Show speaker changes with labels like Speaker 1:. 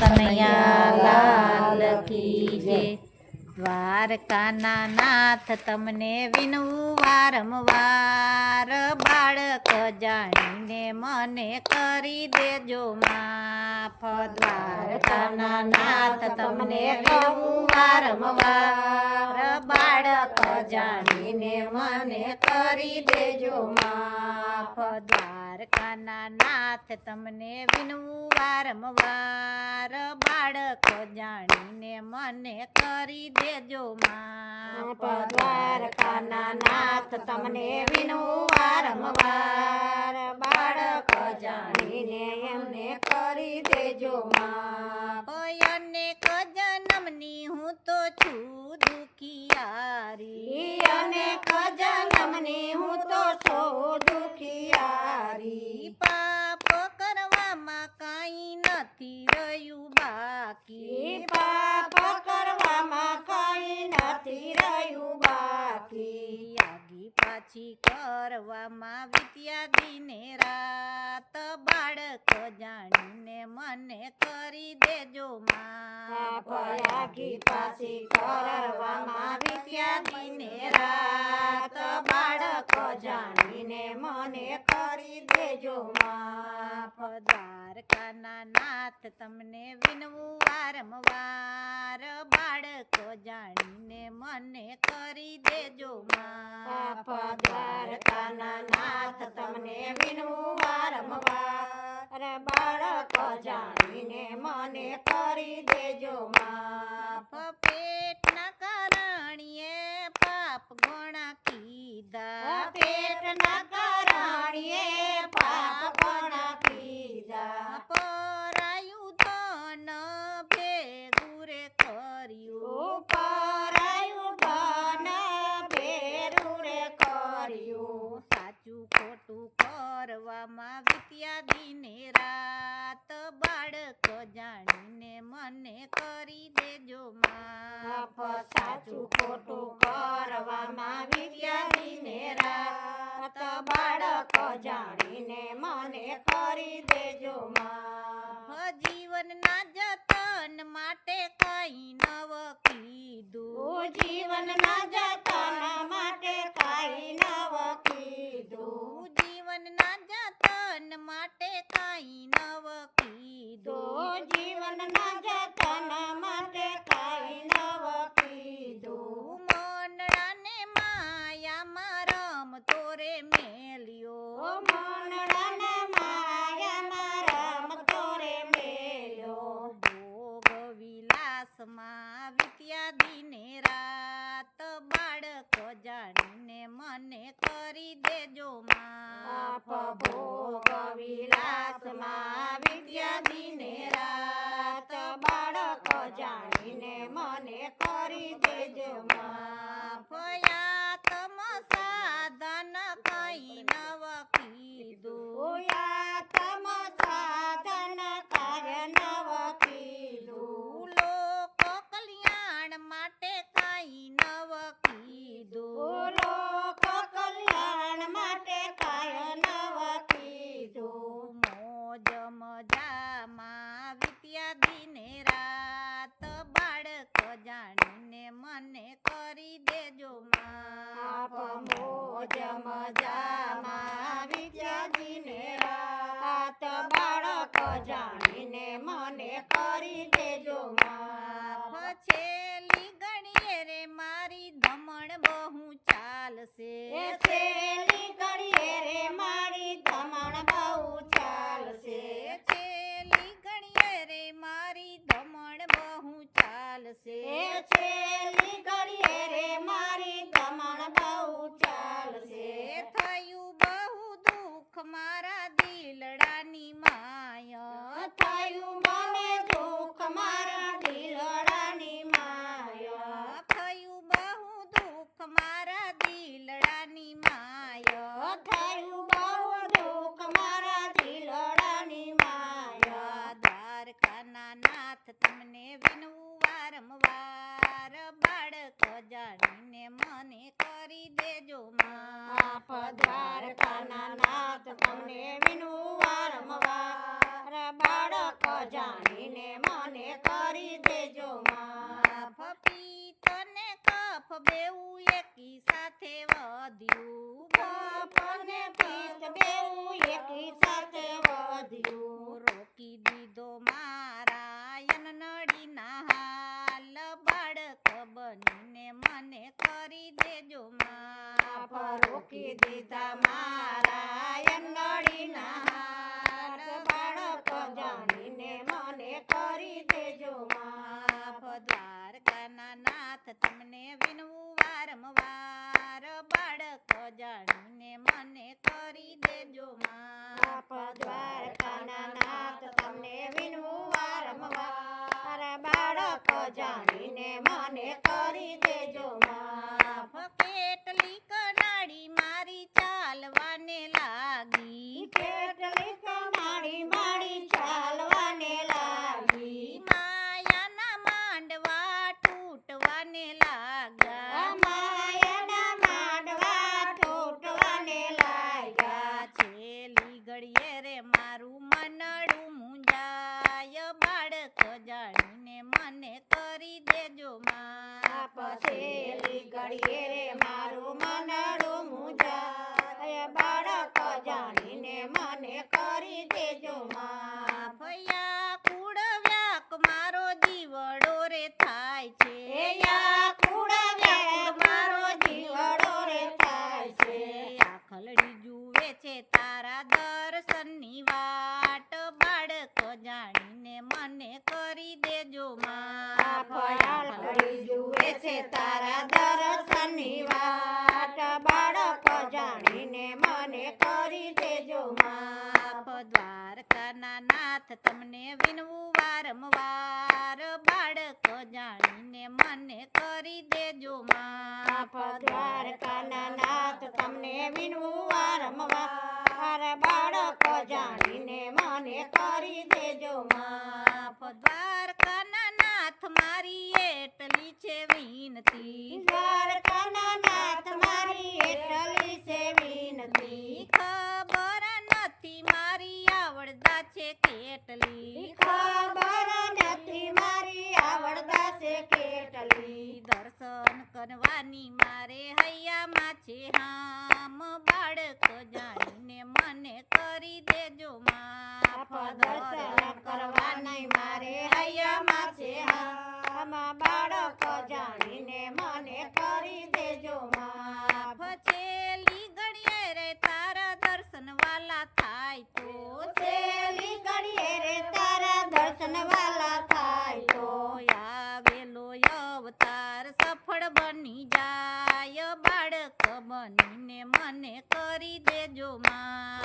Speaker 1: કનૈયા લાલ કી જય. દ્વારકાના નાથ તમને વિનવું વારંવાર. બાળક જાણીને મને કરી દેજો માફ. દ્વારકાના નાથ તમને વિનવું વારંવાર. બાળક જાણીને મને કરી દેજો માફ. દ્વારકાના નાથ તમને વિનવું વારંવાર. બાળક જાણીને મને કરી દેજો માફ. દ્વારકાના નાથ તમને વિનવું વારંવાર. બાળક જાણીને એમને કરી દેજો માફ. અનેક જન્મની હું તો છું. નથી રહ્યું બાકી. આગી પાછી કરવામાં વિત્યા દિને રાત. બાળક જાણીને મને કરી દેજો માફ. આગી પાછી કરવામાં વિત્યા દિને રાત. બાળક જાણીને મને કરી દેજો માફ દ્વારકાના નાથ તમને વિનવું વારંવાર બાળક જાણીને મને કરી દેજો માફ દ્વારકાના નાથ તમને વિનવું વારંવાર બાળક જાણીને મને કરી દેજો વિદ્યા દિને રાત બાળક જાણીને મને કરી દેજો માપ સાચું ખોટું કરવામાં વીત્યા દિને રાત બાળક જાણીને મને કરી દેજો માફ. જીવનના જતન માટે કઈ નવ કીધું. જીવનના જતન માટે જતન માટે કઈ નવ કીધું. જીવનના જતન માટે કઈ નવ કીધું. મનડાને માયામાં રમતો રે મેલ્યો. મનડાને માયામાં રમતો રે મેલ્યો. ભોગ વિલાસમાં વિત્યા દિને રાત બાળક જાણીને મને કરી દેજો માફ. ભોગ વિલાસમાં વિદ્યા દિને રાત બાળક જાણીને મને કરી દેજો કીધું લોક કલ્યાણ માટે કાય નવા કીધું. મોજ મજામાં વિત્યા દિને રાત બાળક જાણીને મને કરી દેજો માપ મોજ મજામાં વિત્યા દિને રાત બાળક જાણીને બહુ ચાલશે? છેલી ઘડીએ રે મારી ધમણ બહુ ચાલશે. છેલી ઘડીએ રે મારી ધમણ બહુ ચાલશે. છેલી ઘડીએ રે મારી ધમણ બહુ ચાલશે. થયું બહુ દુઃખ મારા જાણીને મને કરી દેજો માફ. પિત્ત ને કફ
Speaker 2: બેઉ એકી સાથે વધ્યું.
Speaker 1: કફ ને પિત્ત બેવું એકી સાથે વધ્યું. જાણીને મને તારા દર્શનની વાટ. બાળક જાણીને મને કરી દેજો
Speaker 2: માફયાળી જુએ છે તારા દર્શનની જાણીને મને કરી દેજો માફ.
Speaker 1: દ્વારકાના નાથ તમને વિનવું વારંવાર. Radha થાય તો
Speaker 2: સેલી કરીએ રે તારા દર્શન વાલા થાય તો.
Speaker 1: આવેલો અવતાર સફળ બની જાય, બાળક બનીને મને કરી દેજો માં